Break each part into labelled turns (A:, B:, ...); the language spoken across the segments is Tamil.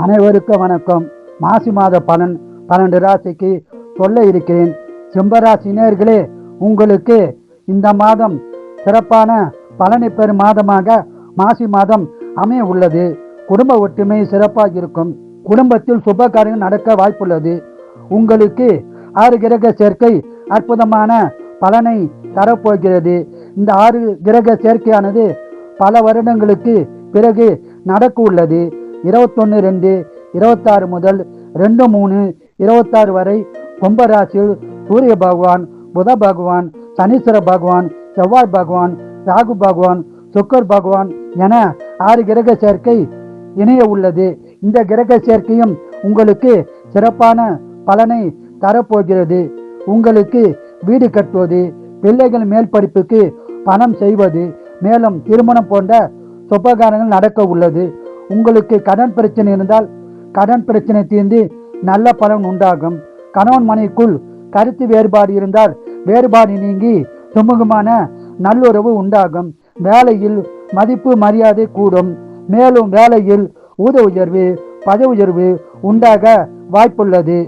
A: அனைவருக்கும் வணக்கம். மாசி மாத பலன் பன்னெண்டு ராசிக்கு சொல்ல இருக்கிறேன். சிம்மராசினியர்களே உங்களுக்கு இந்த மாதம் சிறப்பான பலனை பெறும் மாதமாக மாசி மாதம் அமைய உள்ளது. குடும்ப ஒற்றுமை சிறப்பாக இருக்கும். குடும்பத்தில் சுப காரியம் நடக்க வாய்ப்புள்ளது. உங்களுக்கு ஆறு கிரக சேர்க்கை அற்புதமான பலனை தரப்போகிறது. இந்த ஆறு கிரக சேர்க்கையானது பல வருடங்களுக்கு பிறகு நடக்க உள்ளது இருபத்தொன்று ரெண்டு இருபத்தாறு முதல் ரெண்டு மூணு இருபத்தாறு வரை கும்பராசியில் சூரிய பகவான் புத பகவான் சனீஸ்வர பகவான் செவ்வாய் பகவான் ராகு பகவான் சுக்கர் பகவான் என ஆறு கிரக சேர்க்கை இணைய உள்ளது. இந்த கிரக சேர்க்கையும் உங்களுக்கு சிறப்பான பலனை தரப்போகிறது. உங்களுக்கு வீடு கட்டுவது பிள்ளைகள் மேல் படிப்புக்கு பணம் செய்வது மேலும் திருமணம் போன்ற சுபகாரங்கள் நடக்க உள்ளது. உங்களுக்கு கடன் பிரச்சனை இருந்தால் கடன் பிரச்சனை தீர்ந்து நல்ல பலன் உண்டாகும். கணவன் மனைக்குள் கருத்து வேறுபாடு இருந்தால் வேறுபாடு நீங்கி சுமூகமான நல்லுறவு உண்டாகும். வேலையில் மதிப்பு மரியாதை கூடும். மேலும் வேலையில் ஊத உயர்வு பத உயர்வு உண்டாக வாய்ப்புள்ளது.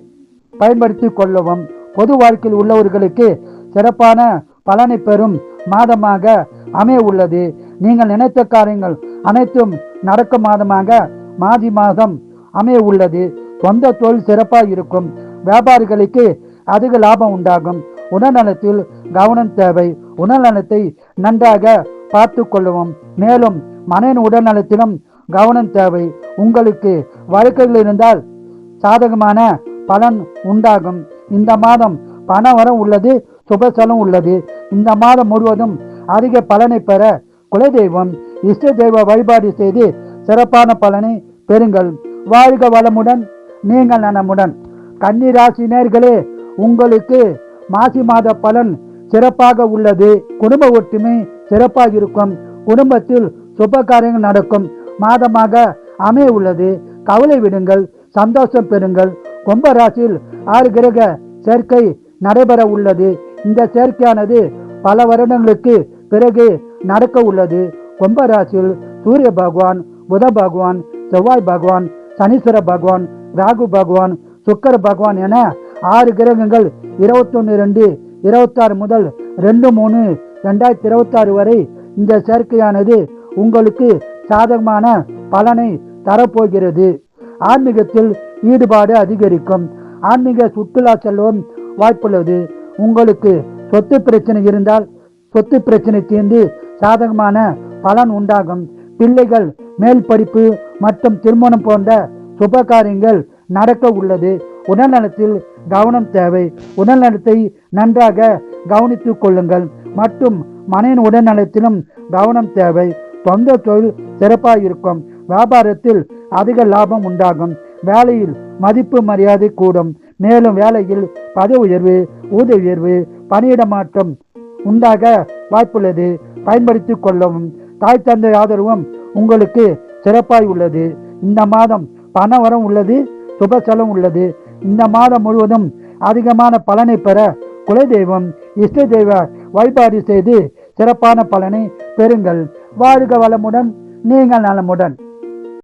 A: பயன்படுத்தி கொள்ளவும். பொது வாழ்க்கையில் உள்ளவர்களுக்கு சிறப்பான பலனை பெறும் மாதமாக அமைய உள்ளது. நீங்கள் நினைத்த காரியங்கள் அனைத்தும் நடக்கும் மாதமாக மாதி மாதம் அமைய உள்ளது. சொந்த தொழில் சிறப்பாக இருக்கும். வியாபாரிகளுக்கு அதிக லாபம் உண்டாகும். உடல்நலத்தில் கவனம் தேவை. உடல்நலத்தை நன்றாக பார்த்து கொள்ளவும். மேலும் மனையின் உடல்நலத்திலும் கவனம் தேவை. உங்களுக்கு வழக்குகள் இருந்தால் சாதகமான பலன் உண்டாகும். இந்த மாதம் பண வரம் உள்ளது சுபசலம் உள்ளது. இந்த மாதம் முழுவதும் அதிக பலனை பெற குலதெய்வம் இஷ்ட தெய்வ வழிபாடு செய்து சிறப்பான பலனை பெறுங்கள். வாழ்க வளமுடன் நீங்கள் நலமுடன். கன்னிராசினியர்களே உங்களுக்கு மாசி மாத பலன் சிறப்பாக உள்ளது. குடும்ப ஒற்றுமை சிறப்பாக இருக்கும். குடும்பத்தில் சுப காரியங்கள் நடக்கும். மாதமாக அமைய உள்ளது. கவலை விடுங்கள் சந்தோஷம் பெறுங்கள். கும்பராசியில் ஆறு கிரக சேர்க்கை நடைபெற உள்ளது. இந்த சேர்க்கையானது பல வருடங்களுக்கு பிறகு நடக்க உள்ளது. கும்பராசியில் சூரிய பகவான் புத பகவான் செவ்வாய் பகவான் சனீஸ்வர பகவான் ராகு பகவான் சுக்கர பகவான் என ஆறு கிரகங்கள் இருபத்தொன்னு ரெண்டு இருபத்தாறு முதல் ரெண்டு மூணு ரெண்டாயிரத்தி இருபத்தாறு வரை இந்த சேர்க்கையானது உங்களுக்கு சாதகமான பலனை தரப்போகிறது. ஆன்மீகத்தில் ஈடுபாடு அதிகரிக்கும். ஆன்மீக சுற்றுலா செல்லவும் வாய்ப்புள்ளது. உங்களுக்கு சொத்து பிரச்சனை இருந்தால் சொத்து பிரச்சனை தீர்ந்து சாதகமான பலன் உண்டாகும். பிள்ளைகள் மேல் படிப்பு மற்றும் திருமணம் போன்ற சுப காரியங்கள் நடக்க உள்ளது. உடல்நலத்தில் கவனம் தேவை. உடல்நலத்தை நன்றாக கவனித்துக் கொள்ளுங்கள். மற்றும் மனையின் உடல்நலத்திலும் கவனம் தேவை. சொந்த தொழில் சிறப்பாக இருக்கும். வியாபாரத்தில் அதிக லாபம் உண்டாகும். வேலையில் மதிப்பு மரியாதை கூடும். மேலும் வேலையில் பதவி உயர்வு ஊதிய உயர்வு பணியிட மாற்றம் உண்டாக வாய்ப்புள்ளது. பயன்படுத்தி கொள்ளவும் தாய் தந்தை ஆதரவும் உங்களுக்கு சிறப்பாய் உள்ளது. இந்த மாதம் பண வரம் உள்ளது சுப செலவு உள்ளது. இந்த மாதம் முழுவதும் அதிகமான பலனை பெற குலதெய்வம் இஷ்ட தெய்வ வழிபாடு செய்து சிறப்பான பலனை பெறுங்கள். வாழ்க வளமுடன் நீங்கள் நலமுடன்